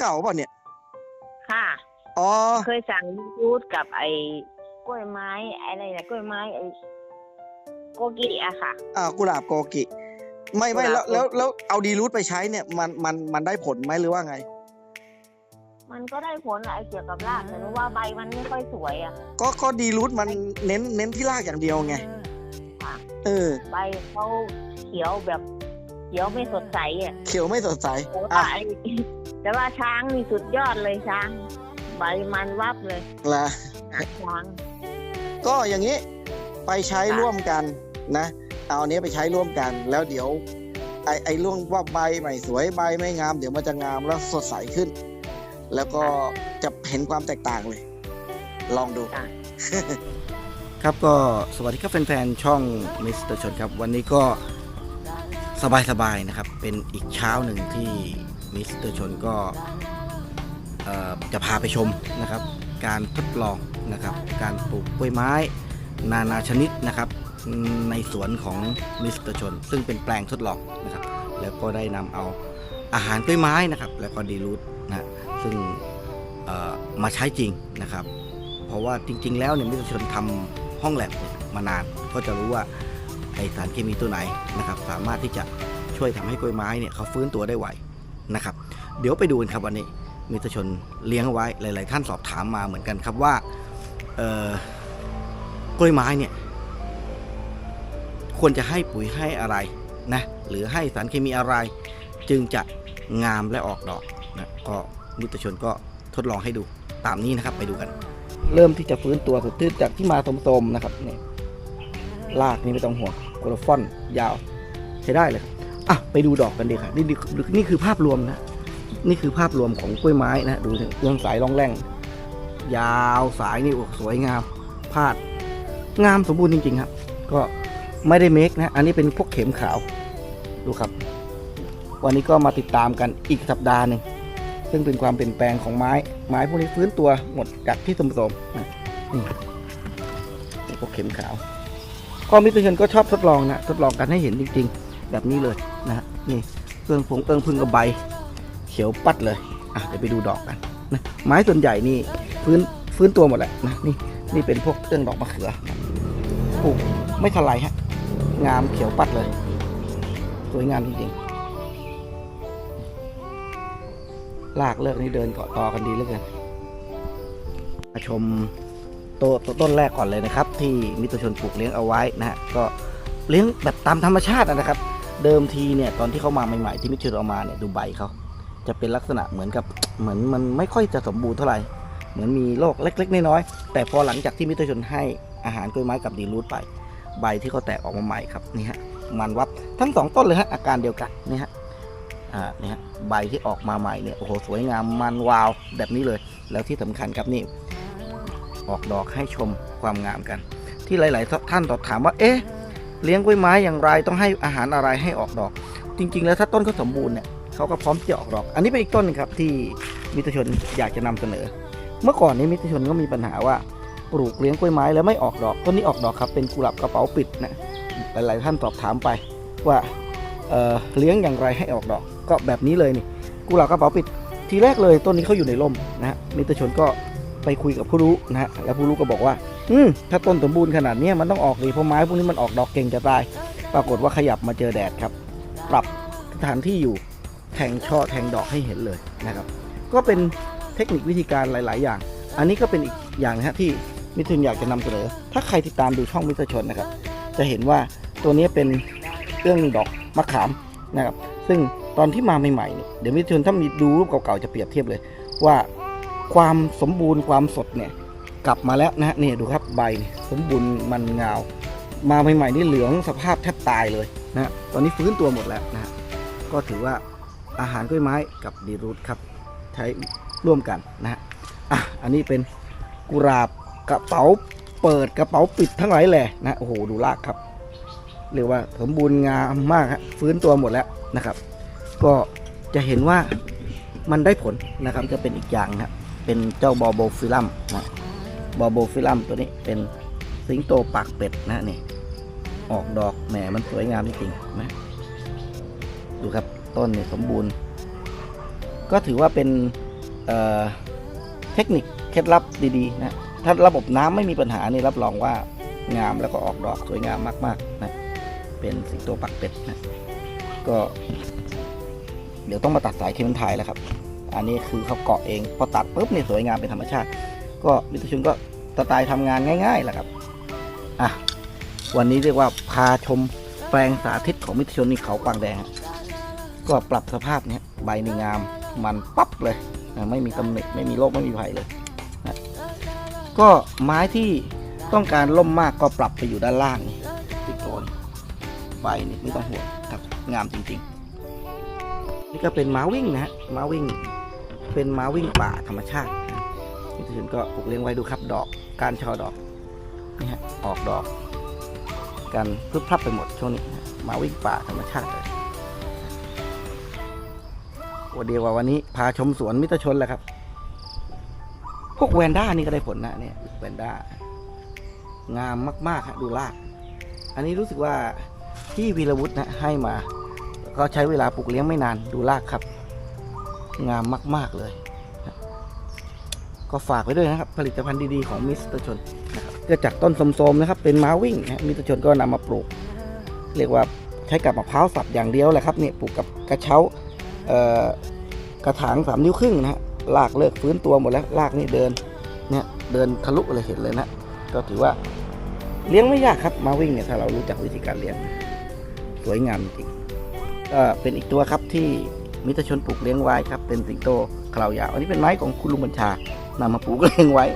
เก่าเปล่ะเนี่ย ค่ะอ๋อเคยสั่งยูดกับไอ้กล้วยไม้อะไรนะกล้วยไม้ไอ้โกกิอะค่ะ อ่ากุหลาบโกกิ ไม่ไม่กุหแล้ลาวบแล้วแล้วเอาดีรูทไปใช้เนี่ยมันมันมันได้ผลไหมหรือว่าไง มันก็ได้ผลอะไอ้เกี่ยวกับรากแต่ว่าใบมันไม่ค่อยสวยอะก็ก็ดีรูทมันเน้นเน้นที่รากอย่างเดียวไงค่ะเออใบเขาเขียวแบบเขียวไม่สดใสอะเขียวไม่สดใสแต่ว่าอะไอ้ แต่ว่าช้างนี่สุดยอดเลยช้าง ใบมันวับเลยละช้าง ก็อย่างนี้ไปใช้ค่ะร่วมกันนะ เอาอันนี้ไปใช้ร่วมกัน แล้วเดี๋ยว ไอไอเรื่องว่าใบไม่สวยใบไม่งาม เดี๋ยวมันจะงามแล้วสดใสขึ้น แล้วก็จะเห็นความแตกต่างเลย ลองดูค่ะครับก็สวัสดีครับแฟนๆช่องมิสเตอร์ชนครับ วันนี้ก็สบายๆนะครับ เป็นอีกเช้าหนึ่งที่ มิสเตอร์ชนก็จะพาไปชมนะครับ การทดลองนะครับ การปลูกกล้วยไม้นานาชนิดนะครับ ในสวนของมิสเตอร์ชน ซึ่งเป็นแปลงทดลองนะครับ แล้วก็ได้นำเอาอาหารกล้วยไม้นะครับ แล้วก็ดีรูทนะฮะซึ่งมาใช้จริงนะครับ เพราะว่าจริง ๆ แล้วเนี่ยมิสเตอร์ชนทำห้องแลบมานานก็จะรู้ว่าไอสารเคมีตัวไหนนะครับ สามารถที่จะช่วยทำให้กล้วยไม้เนี่ยเขาฟื้นตัวได้ไว นะครับ เดี๋ยวไปดูกันครับวันนี้มิตรชนเลี้ยงเอาไว้หลาย ๆ ท่านสอบถามมาเหมือนกันครับว่ากล้วยไม้เนี่ยควรจะให้ปุ๋ยให้อะไรนะหรือให้สารเคมีอะไรจึงจะงามและออกดอกนะก็มิตรชนก็ทดลองให้ดูตามนี้นะครับไปดูกัน เริ่มที่จะฟื้นตัวสดที่นจากที่มาโทมๆนะครับเนี่ยลากนี่ไม่ต้องห่วงโคโรฟอนยาวใช้ได้เลยครับ อะไปดูดอกกันดีค่ะนี่นี่คือภาพรวมนะ นี่คือภาพรวมของกล้วยไม้นะ ดูเรื่องสายร่องแร่งยาวสายนี่โอ้สวยงามพาด งามสมบูรณ์จริง ๆ ครับ ก็ไม่ได้เมคนะ อันนี้เป็นพวกเข็มขาว ดูครับ วันนี้ก็มาติดตามกันอีกสัปดาห์หนึ่งซึ่งเป็นความเปลี่ยนแปลงของไม้ ไม้พวกนี้ฟื้นตัวหมดจากที่สมสมนะนี่นี่พวกเข็มขาวก็มิสเตอร์เชนก็ชอบทดลองนะ ทดลองกันให้เห็นจริง ๆ แบบนี้เลยนะฮะนี่เครื่องผงเอิงพึ่งกับใบ เขียวปัดเลยอะเดี๋ยวไปดูดอกกันนะไม้ส่วนใหญ่นี่ฟื้นฟื้นตัวหมดแหละนะนี่นี่เป็นพวกเครื่องดอกมะเขือปลูกไม่ทลายฮะงามเขียวปัดเลย สวยงามจริงๆลากเลิกนี่เดินเกาะตอกันดีเหลือเกินมาชมตัวต้นแรกก่อนเลยนะครับ ที่มิตรชนปลูกเลี้ยงเอาไว้นะฮะก็เลี้ยงแบบตามธรรมชาตินะครับ เดิมทีเนี่ยตอนที่เขามาใหม่ๆที่มิตรชนเอามาเนี่ยดูใบเขาจะเป็นลักษณะเหมือนกับเหมือนมันไม่ค่อยจะสมบูรณ์เท่าไหร่ เหมือนมีโรคเล็ก ๆ น้อยๆแต่พอหลังจากที่มิตรชนให้อาหารกล้วยไม้กับดีรูทไป ใบที่เขาแตกออกมาใหม่ครับนี่ฮะมันวับทั้งสองต้นเลยฮะอาการเดียวกันนี่ฮะอ่าเนี่ยฮะใบที่ออกมาใหม่เนี่ยโอ้โหสวยงามมันวาวแบบนี้เลย แล้วที่สำคัญครับนี่ออกดอกให้ชมความงามกัน ที่หลาย ๆ ท่านตอบถามว่าเอ๊ะ เลี้ยงกล้วยไม้อย่างไรต้องให้อาหารอะไรให้ออกดอก จริง ๆ แล้วถ้าต้นเขาสมบูรณ์เนี่ยเขาก็พร้อมที่จะออกดอก อันนี้เป็นอีกต้นหนึงครับที่มิตรชนอยากจะนำเสนอ เมื่อก่อนนี้มิตรชนก็มีปัญหาว่าปลูกเลี้ยงกล้วยไม้แล้วไม่ออกดอกต้นนี้ออกดอกครับเป็นกุหลาบกระเป๋าปิดนะหลาย ๆ ท่านสอบถามไปว่าเเลี้ยงอย่างไรให้ออกดอก ก็แบบนี้เลยนี่กุหลาบกระเป๋าปิด ทีแรกเลยต้นนี้เขาอยู่ในร่มนะฮะมิตรชนก็ไปคุยกับผู้รู้นะฮะแล้วผู้รู้ก็บอกว่า อืมถ้าต้นสมบูรณ์ขนาดนี้มันต้องออกดีเพราะไม้พวกนี้มันออกดอกเก่งจะตาย ปรากฏว่าขยับมาเจอแดดครับ ปรับสถานที่อยู่แทงช่อแทงดอกให้เห็นเลยนะครับ ก็เป็นเทคนิควิธีการหลาย ๆ อย่าง อันนี้ก็เป็นอีกอย่างนะฮะที่มิตรชนอยากจะนำเสนอ ถ้าใครติดตามดูช่องมิตรชนนะครับ จะเห็นว่าตัวนี้เป็นเรื่องดอกมะขามนะครับ ซึ่งตอนที่มาใหม่ๆเนี่ยเดี๋ยวมิตรชนถ้ามีดูรูปเก่า ๆ จะเปรียบเทียบเลย ว่าความสมบูรณ์ความสดเนี่ย กลับมาแล้วนะฮะนี่ดูครับใบสมบูรณ์มันเงา มาใหม่ๆนี่เหลืองสภาพแทบตายเลยนะตอนนี้ฟื้นตัวหมดแล้วนะก็ถือว่าอาหารกล้วยไม้กับดีรูทครับ ใช้ร่วมกันนะฮะอะอันนี้เป็นกุหลาบกระเป๋าเปิดกระเป๋าปิดทั้งหลายแหล่นะโอ้โหดูรากครับ เรียกว่าสมบูรณ์งามมากฮะฟื้นตัวหมดแล้วนะครับ ก็จะเห็นว่ามันได้ผลนะครับจะเป็นอีกอย่างนะครับเป็นเจ้าบอโบฟิลัมนะ บอโบฟิลัมตัวนี้เป็นสิงโตปากเป็ดนะนี่ ออกดอกแหมมันสวยงามจริงๆนะดูครับต้นเนี่ยสมบูรณ์ ก็ถือว่าเป็นเเทคนิคเคล็ดลับดีๆนะถ้าระบบน้ำไม่มีปัญหานี่รับรองว่างามแล้วก็ออกดอกสวยงามมากๆนะเป็นสิงโตปักเป็ดนะก็ เดี๋ยวต้องมาตัดสายเคมันไทยแล้วครับ อันนี้คือเขาเกาะเอง พอตัดปุ๊บเนี่ยสวยงามเป็นธรรมชาติ ก็มิตรชนก็สไตล์ทำงานง่ายๆแหละครับอะวันนี้เรียกว่าพาชมแปลงสาธิตของมิตรชนนี่เขากวางแดง ก็ปรับสภาพเนี้ยใบนี่งามมันปั๊บเลยไม่มีตำหนิไม่มีโรคไม่มีภัยเลยนะก็ไม้ที่ต้องการล่มมากก็ปรับไปอยู่ด้านล่างนี่ติดโคนใบนี่ไม่ต้องห่วงครับงามจริงๆ นี่ก็เป็นม้าวิ่งนะฮะม้าวิ่ง เป็นม้าวิ่งป่าธรรมชาติ นะนี่ถึงก็ปลูกเลี้ยงไว้ดูครับ ดอกการช่อดอกนี่ฮะออกดอก กันพรึบพรับไปหมดช่วงนี้มาวิ่งป่าธรรมชาติเลยวันเดียววันนี้พาชมสวนมิตรชนแหละครับ พวกแวนด้านี่ก็ได้ผลนะเนี่ยแวนด้างามมากๆฮะดูราก อันนี้รู้สึกว่าที่วีรวุฒินะให้มา ก็ใช้เวลาปลูกเลี้ยงไม่นานดูรากครับ งามมาก ๆเลย ก็ฝากไว้ด้วยนะครับ ผลิตภัณฑ์ดีๆของมิสเตอร์ชนนะครับก็จากต้นสมๆนะครับ เป็นม้าวิ่งนะมิสเตอร์ชนก็นำมาปลูก เรียกว่าใช้กับมะพร้าวสับอย่างเดียวแหละครับเนี่ยปลูกกับกระเช้ากระถางสามนิ้วครึ่งนะฮะลากเลิกฟื้นตัวหมดแล้วลากนี่เดินเนี่ยเดินทะลุเลยเห็นเลยนะ ก็ถือว่าเลี้ยงไม่ยากครับม้าวิ่งเนี่ยถ้าเรารู้จักวิธีการเลี้ยงสวยงามจริงก็เป็นอีกตัวครับที่มิตรชนปลูกเลี้ยงไว้ครับเป็นสิงโตคราวยาว อันนี้เป็นไม้ของคุณลุงบัญชา นำมาปลูกเลี้ยงไว้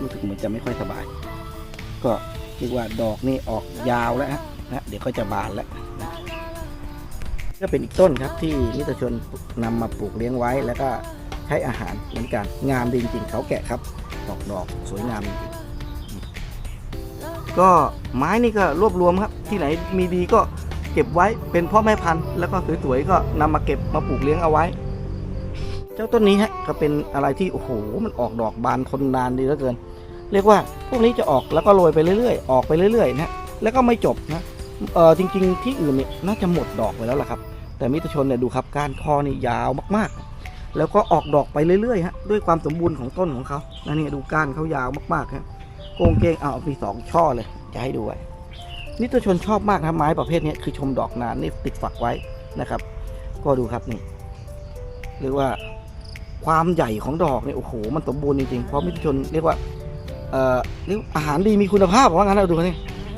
รู้สึกเหมือนจะไม่ค่อยสบาย ก็เรียกว่าดอกนี่ออกยาวแล้วนะเดี๋ยวก็จะบานแล้วก็เป็นอีกต้นครับที่มิตชนนำมาปลูกเลี้ยงไว้ แล้วก็ใช้อาหารเหมือนกันงามดีจริงๆเขาแกะครับดอกดอกสวยงามจริงก็ไม้นี่ก็รวบรวมครับ ที่ไหนมีดีก็เก็บไว้เป็นพ่อแม่พันธุ์แล้วก็สวยๆก็นำมาเก็บมาปลูกเลี้ยงเอาไว้ เจ้าต้นนี้ฮะก็เป็นอะไรที่โอ้โหมันออกดอกบานทนนานดีเหลือเกิน เรียกว่าพวกนี้จะออกแล้วก็โรยไปเรื่อยๆ ออกไปเรื่อยๆนะแล้วก็ไม่จบนะเออจริง ๆ ที่อื่นเนี่ยน่าจะหมดดอกไปแล้วล่ะครับ แต่มิตรชนเนี่ยดูครับกานคอนี่ยาวมากๆ แล้วก็ออกดอกไปเรื่อยๆฮะด้วยความสมบูรณ์ของต้นของเขานะนี่ดูก้านเขายาวมากๆฮะโกงเกงเอามีสองช่อเลยจะให้ดูไว้นิตรชนชอบมากนะไม้ประเภทนี้คือชมดอกนานนี่ติดฝักไว้นะครับ ก็ดูครับนี่เรียกว่า ความใหญ่ของดอกเนี่ยโอ้โหมันสมบูรณ์จริงๆเพราะนิตรชนเรียกว่าเอ่อเรียกอาหารดีมีคุณภาพว่างั้นเราดูนี่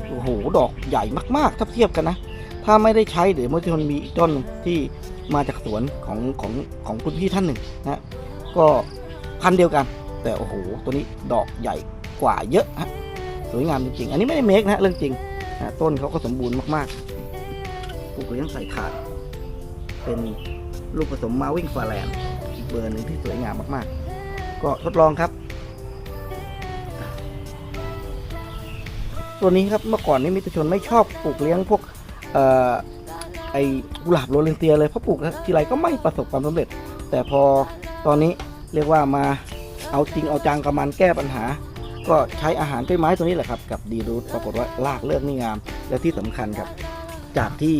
โอ้โหดอกใหญ่มากๆถ้าเทียบกันนะ ถ้าไม่ได้ใช้เดี๋ยวนิตรชนมีอีกต้นที่มาจากสวนของของของคุณพี่ท่านหนึ่งนะก็พันเดียวกัน แต่โอ้โหตัวนี้ดอกใหญ่กว่าเยอะฮะสวยงามจริงๆ อันนี้ไม่ได้เมคนะเรื่องจริงนะต้นเขาก็สมบูรณ์มากๆปลูกเลี้ยงใส่ถาดเป็นลูกผสมมาวิ่งฟาแลนด์ เบอร์หนึ่งที่สวยงามมากๆ ก็ทดลองครับ ตัวนี้ครับเมื่อก่อนนี้มิตรชนไม่ชอบปลูกเลี้ยงพวกออไอกุหลาบโรเลนเตียเลยเพราะปลูกทีไรก็ไม่ประสบความสำเร็จ แต่พอตอนนี้เรียกว่ามาเอาจริงเอาจังกับมันแก้ปัญหา ก็ใช้อาหารต้นไม้ตัวนี้แหละครับ กับดีรูทปรากฏว่าลากเลือกนี่งาม และที่สำคัญครับ จากที่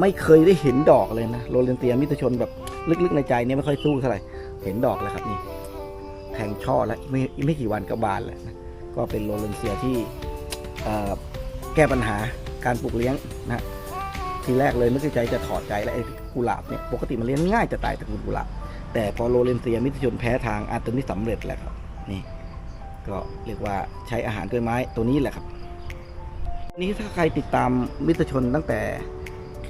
ไม่เคยได้เห็นดอกเลยนะโรเลนเตียมิตรชนแบบ ลึกๆในใจเนี่ยไม่ค่อยสู้เท่าไหร่เห็นดอกแล้วครับนี่แทงช่อแล้วไม่ไม่กี่วันก็บานแล้วนะก็เป็นโรเลนเซียที่แก้ปัญหาการปลูกเลี้ยงนะทีแรกเลยนึกในใจจะถอดใจแล้วไอ้กุหลาบเนี่ยปกติมันเลี้ยงง่ายจะตายตระกูลกุหลาบแต่พอโรเลนเซียมิตรชนแพ้ทางอาตัวนี้สำเร็จแล้วครับนี่ก็เรียกว่าใช้อาหารกล้วยไม้ตัวนี้แหละครับ นี่ถ้าใครติดตามมิตรชนตั้งแต่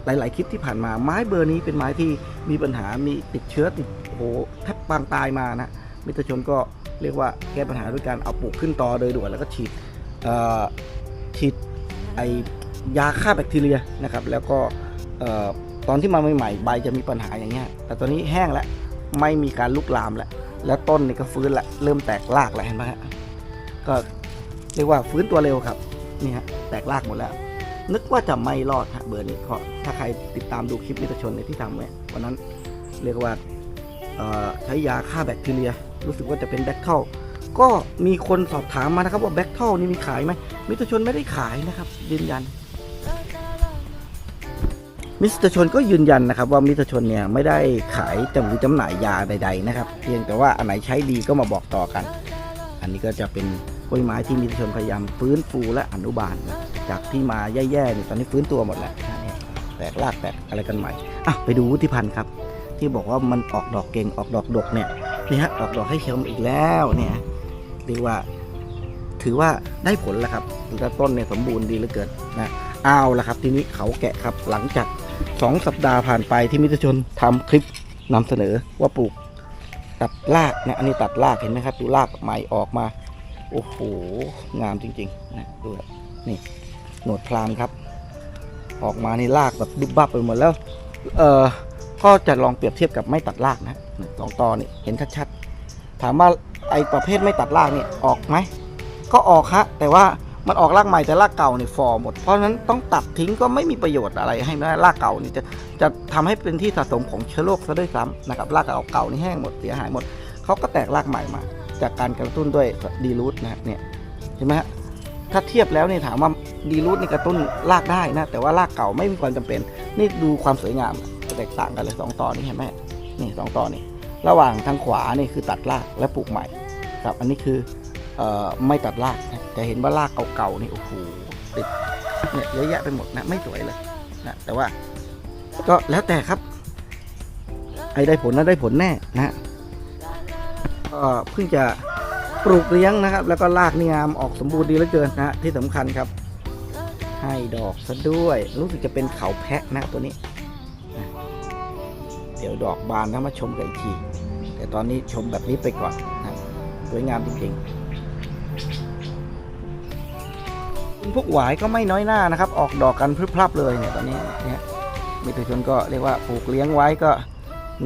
หลาย ๆ คลิปที่ผ่านมาไม้เบอร์นี้เป็นไม้ที่มีปัญหามีติดเชื้อติดโอ้โหแทบปางตายมานะมิตรชนก็เรียกว่าแก้ปัญหาด้วยการเอาปลูกขึ้นตอโดยด่วนแล้วก็ฉีดฉีดไอยาฆ่าแบคทีเรียนะครับแล้วก็ตอนที่มาใหม่ๆใบจะมีปัญหาอย่างเงี้ยแต่ตอนนี้แห้งแล้วไม่มีการลุกลามแล้วแล้วต้นนี่ก็ฟื้นละเริ่มแตกรากแล้วเห็นไหมฮะก็เรียกว่าฟื้นตัวเร็วครับนี่ฮะแตกรากหมดแล้ว นึกว่าจะไม่รอดฮะเบอร์นี้เพราะถ้าใครติดตามดูคลิปมิตรชนในที่ทำไว้วันนั้นเรียกว่าใช้ยาฆ่าแบคทีเรีย รู้สึกว่าจะเป็นแบคเทลก็มีคนสอบถามมานะครับว่าแบคเทลนี่มีขายไหมมิตรชนไม่ได้ขายนะครับ ยืนยัน มิสเตอร์ชนก็ยืนยันนะครับ ว่ามิสเตอร์ชนเนี่ยไม่ได้ขายจำหรือจำหน่ายยาใด ๆ นะครับ เพียงแต่ว่าอันไหนใช้ดีก็มาบอกต่อกัน อันนี้ก็จะเป็นกล้วยไม้ที่มิสเตอร์ชนพยายามฟื้นฟูและอนุบาลนะ จากที่มาแย่ๆเนี่ยตอนนี้ฟื้นตัวหมดแล้วแตกรากแตกอะไรกันใหม่อะไปดูวุฒิพันธ์ครับ ที่บอกว่ามันออกดอกเก่งออกดอกดกเนี่ยนี่ฮะออกดอกให้ชมอีกแล้วเนี่ยเรียกว่าถือว่าได้ผลแล้วครับแล้วต้นเนี่ยสมบูรณ์ดีเหลือเกินนะเอาละครับ ทีนี้เขาแกะครับหลังจาก 2 สัปดาห์ผ่านไปที่มิตรชนทำคลิปนำเสนอว่าปลูก ตัดรากนะอันนี้ตัดรากเห็นไหมครับ ดูรากใหม่ออกมา โอ้โห งามจริงๆนะดูนี่ หนวดพรางครับ ออกมานี่รากแบบดุบบับไปหมดแล้วเออก็จะลองเปรียบเทียบกับไม่ตัดรากนะสองตอนี่เห็นชัดๆถามว่าไอ้ประเภทไม่ตัดรากนี่ออกไหมก็ออกฮะแต่ว่ามันออกรากใหม่แต่รากเก่าเนี่ยฟอหมด เพราะฉะนั้นต้องตัดทิ้งก็ไม่มีประโยชน์อะไรให้นะรากเก่านี่จะจะทำให้เป็นที่สะสมของเชื้อโรคซะด้วยซ้ำนะครับรากเก่าเก่านี่แห้งหมดเสียหายหมดเขาก็แตกรากใหม่มา จากการกระตุ้นด้วยดีรูทนะเนี่ยเห็นไหมฮะ ถ้าเทียบแล้วนี่ถามว่าดีรูทนี่กระตุ้นรากได้นะ แต่ว่ารากเก่าไม่มีความจำเป็น นี่ดูความสวยงามแตกต่างกันเลยสองตอนนี้เห็นไหมนี่สองตอนี่ระหว่างทางขวานี่คือตัดรากและปลูกใหม่ครับ อันนี้คือเอ่อไม่ตัดรากนะเห็นว่ารากเก่าๆนี่โอ้โหติดเนี่ยเยอะแยะไปหมดนะไม่สวยเลยนะแต่ว่าก็แล้วแต่ครับ ไอ้ได้ผลนะได้ผลแน่นะก็เพิ่งจะ ปลูกเลี้ยงนะครับ แล้วก็รากนี่งามออกสมบูรณ์ดีเหลือเกินนะที่สำคัญครับ ให้ดอกซะด้วย รู้สึกจะเป็นเขาแพะนะตัวนี้ เดี๋ยวดอกบานนะมาชมกันอีกที แต่ตอนนี้ชมแบบนี้ไปก่อนนะสวยงามจริงๆพวกหวายก็ไม่น้อยหน้านะครับ ออกดอกกันพรึบพรับเลยเนี่ยตอนนี้เนี่ยมิตรชนก็เรียกว่าปลูกเลี้ยงไว้ก็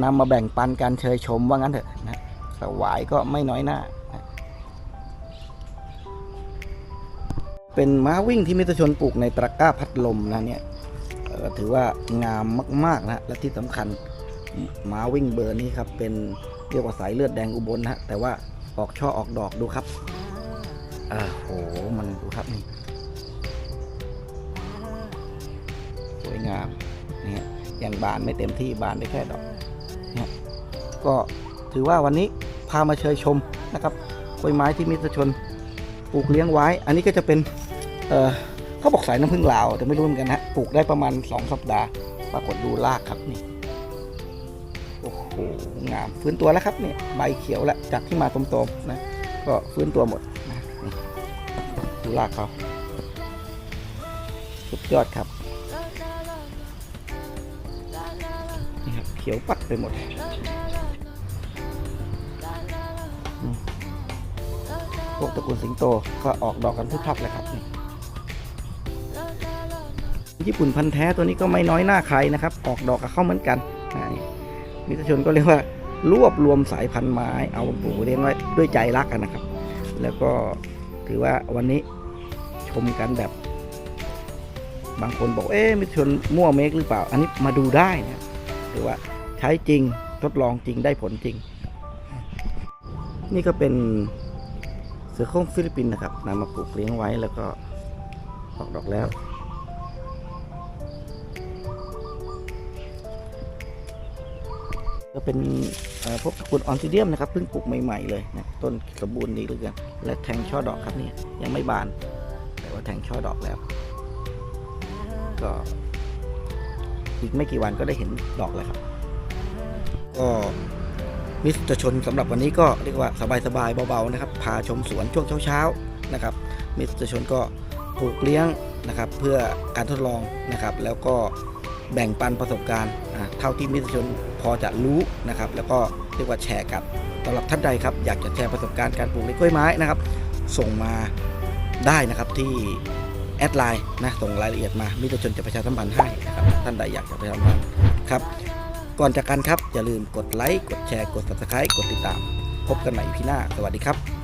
นำมาแบ่งปันการเชยชมว่างั้นเถอะนะแต่หวายก็ไม่น้อยหน้า เป็นม้าวิ่งที่มิตรชนปลูกในตะกร้าพัดลมนะเนี่ยถือว่างามมากๆนะและที่สำคัญม้าวิ่งเบอร์นี้ครับเป็นเรียกว่าสายเลือดแดงอุบลนะฮะแต่ว่าออกช่อออกดอกดูครับอ่าโหมันดูครับนี่สวยงามนะฮะยังบานไม่เต็มที่บานได้แค่ดอกเนะฮะก็ถือว่าวันนี้พามาเชยชมนะครับกล้วยไม้ที่มิตรชนปลูกเลี้ยงไว้ อันนี้ก็จะเป็น เขาบอกสายน้ำผึ้งลาวแต่ไม่รู้เหมือนกันฮะปลูกได้ประมาณ 2 สัปดาห์ ปรากฏดูรากครับนี่โอ้โหงามฟื้นตัวแล้วครับเนี่ยใบเขียวแล้วจากที่มาตมๆนะ ก็ฟื้นตัวหมดนะดูรากเขาสุดยอดครับนี่ครับ เขียวปัดไปหมดพวกตระกูลสิงโตก็ออกดอกกันทุกทับเลยครับนี่ ญี่ปุ่นพันธุ์แท้ตัวนี้ก็ไม่น้อยหน้าใครนะครับ ออกดอกกับเข้าเหมือนกันมิตรชนก็เรียกว่ารวบรวมสายพันธุ์ไม้เอาปลูกเลี้ยงไว้ด้วยใจรักกันนะครับ แล้วก็ถือว่าวันนี้ชมกันแบบ บางคนบอกเอ๊ะมิตรชนมั่วเมกหรือเปล่า อันนี้มาดูได้นะหรือว่าใช้จริงทดลองจริงได้ผลจริง นี่ก็เป็นเสือโคร่งฟิลิปปินส์นะครับนำมาปลูกเลี้ยงไว้แล้วก็ออกดอกแล้ว ก็เป็นพวกตระกูลออนซิเดียมนะครับเพิ่งปลูกใหม่ๆเลยนะต้นสมบูรณ์ดีเหลือเกินและแทงช่อดอกครับเนี่ยยังไม่บาน แต่ว่าแทงช่อดอกแล้ว ก็อีกไม่กี่วันก็ได้เห็นดอกแล้วครับ ก็มิสเตอร์ชนสำหรับวันนี้ก็เรียกว่าสบายๆเบาๆนะครับ พาชมสวนช่วงเช้าๆนะครับมิสเตอร์ชนก็ปลูกเลี้ยงนะครับ เพื่อการทดลองนะครับ แล้วก็แบ่งปันประสบการณ์ เท่าที่มิตรชนพอจะรู้นะครับ แล้วก็เรียกว่าแชร์กันสำหรับท่านใดครับอยากจะแชร์ประสบการณ์การปลูกในกล้วยไม้นะครับ ส่งมาได้นะครับที่แอดไลน์นะส่งรายละเอียดมามิตรชนจะประชาสัมพันธ์ให้นะครับท่านใดอยากจะประชาสัมพันธ์ครับก่อนจากกันครับอย่าลืมกดไลค์กดแชร์กด subscribe กดติดตาม พบกันใหม่พีหน้า สวัสดีครับ